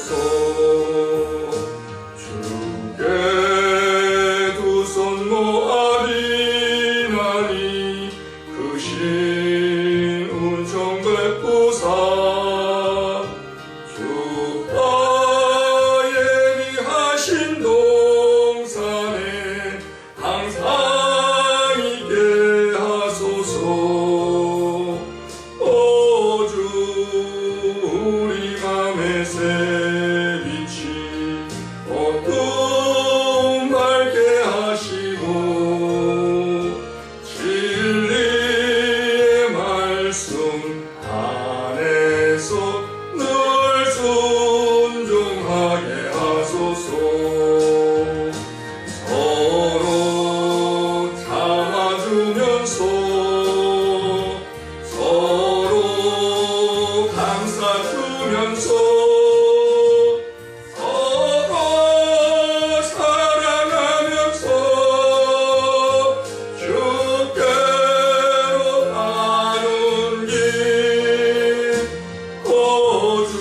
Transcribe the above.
soul. 주소서. 서로 참아주면서 서로 감싸주면서 주께로 하는 길 거주